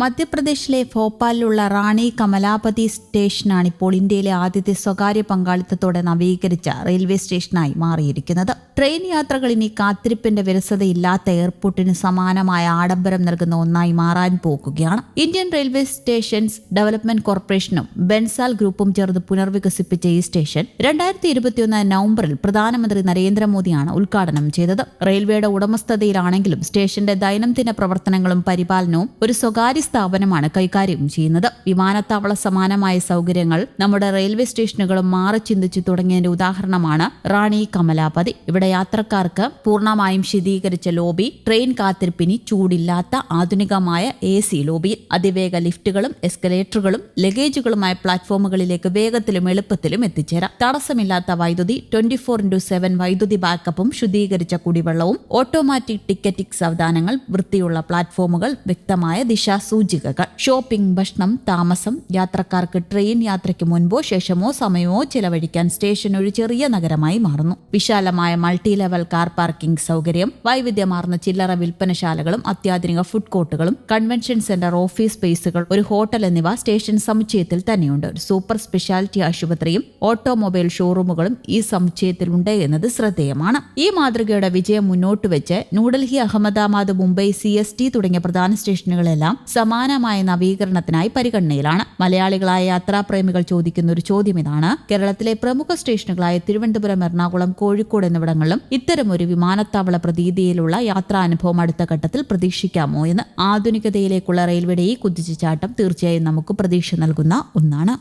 മധ്യപ്രദേശിലെ ഭോപ്പാലിലുള്ള റാണി കമലാപതി സ്റ്റേഷനാണ് ഇപ്പോൾ ഇന്ത്യയിലെ ആദ്യത്തെ സ്വകാര്യ പങ്കാളിത്തത്തോടെ നവീകരിച്ച റെയിൽവേ സ്റ്റേഷനായി മാറിയിരിക്കുന്നത്. ട്രെയിൻ യാത്രകൾ ഇനി കാത്തിരിപ്പിന്റെ വിരസതയില്ലാത്ത എയർപോർട്ടിന് സമാനമായ ആഡംബരം നൽകുന്ന ഒന്നായി മാറാൻ പോകുകയാണ്. ഇന്ത്യൻ റെയിൽവേ സ്റ്റേഷൻസ് ഡെവലപ്മെന്റ് കോർപ്പറേഷനും ബെൻസാൽ ഗ്രൂപ്പും ചേർന്ന് പുനർവികസിപ്പിച്ച ഈ സ്റ്റേഷൻ രണ്ടായിരത്തി ഇരുപത്തിയൊന്ന് നവംബറിൽ പ്രധാനമന്ത്രി നരേന്ദ്രമോദിയാണ് ഉദ്ഘാടനം ചെയ്തത്. റെയിൽവേയുടെ ഉടമസ്ഥതയിലാണെങ്കിലും സ്റ്റേഷന്റെ ദൈനംദിന പ്രവർത്തനങ്ങളും പരിപാലനവും ഒരു സ്വകാര്യ സ്ഥാപനമാണ് കൈകാര്യം ചെയ്യുന്നത്. വിമാനത്താവള സമാനമായ സൗകര്യങ്ങൾ നമ്മുടെ റെയിൽവേ സ്റ്റേഷനുകളും മാറി ചിന്തിച്ചു തുടങ്ങിയതിന്റെ ഉദാഹരണമാണ് റാണി കമലാപതി. ഇവിടെ യാത്രക്കാർക്ക് പൂർണമായും ശീതീകരിച്ച ലോബി ട്രെയിൻ കാത്തിരിപ്പിനി ചൂടില്ലാത്ത ആധുനികമായ എ സി ലോബിയിൽ അതിവേഗ ലിഫ്റ്റുകളും എസ്കലേറ്ററുകളും ലഗേജുകളുമായ പ്ലാറ്റ്ഫോമുകളിലേക്ക് വേഗത്തിലും എളുപ്പത്തിലും എത്തിച്ചേരാം. തടസ്സമില്ലാത്ത വൈദ്യുതി ട്വന്റി ഫോർ ഇന്റു സെവൻ വൈദ്യുതി ബാക്കപ്പും ശുദ്ധീകരിച്ച കുടിവെള്ളവും ഓട്ടോമാറ്റിക് ടിക്കറ്റിംഗ് സംവിധാനങ്ങൾ വൃത്തിയുള്ള പ്ലാറ്റ്ഫോമുകൾ വ്യക്തമായ ദിശാസൂചികകൾ. ഷോപ്പിംഗ് ഭക്ഷണം താമസം യാത്രക്കാർക്ക് ട്രെയിൻ യാത്രയ്ക്ക് മുൻപോ ശേഷമോ സമയമോ ചെലവഴിക്കാൻ സ്റ്റേഷൻ ഒരു ചെറിയ നഗരമായി മാറുന്നു. വിശാലമായ മൾട്ടി ലെവൽ കാർ പാർക്കിംഗ് സൗകര്യം വൈവിധ്യമാർന്ന ചില്ലറ വിൽപ്പനശാലകളും അത്യാധുനിക ഫുഡ് കോർട്ടുകളും കൺവെൻഷൻ സെന്റർ ഓഫീസ് സ്പേസുകൾ ഒരു ഹോട്ടൽ എന്നിവ സ്റ്റേഷൻ സമുച്ചയത്തിൽ തന്നെയുണ്ട്. ഒരു സൂപ്പർ സ്പെഷ്യാലിറ്റി ആശുപത്രിയും ഓട്ടോമൊബൈൽ ഷോറൂമുകളും ഈ സമുച്ചയത്തിലുണ്ട് എന്നത് ശ്രദ്ധേയമാണ്. ഈ മാതൃകയുടെ വിജയം മുന്നോട്ട് വെച്ച് New Delhi Ahmedabad Mumbai C S T തുടങ്ങിയ പ്രധാന സ്റ്റേഷനുകളെല്ലാം സമാനമായ നവീകരണത്തിനായി പരിഗണനയിലാണ്. മലയാളികളായ യാത്രാപ്രേമികൾ ചോദിക്കുന്ന ഒരു ചോദ്യം ഇതാണ് കേരളത്തിലെ പ്രമുഖ സ്റ്റേഷനുകളായ തിരുവനന്തപുരം എറണാകുളം കോഴിക്കോട് എന്നിവിടങ്ങളിലും ഇത്തരമൊരു വിമാനത്താവള പ്രതീതിയിലുള്ള യാത്രാനുഭവം അടുത്ത ഘട്ടത്തിൽ പ്രതീക്ഷിക്കാമോ എന്ന് ആധുനികതയിലേക്കുള്ള റെയിൽവേയുടെ ഈ കുതിച്ചുചാട്ടം തീർച്ചയായും നമുക്ക് പ്രതീക്ഷ നൽകുന്ന ഒന്നാണ്.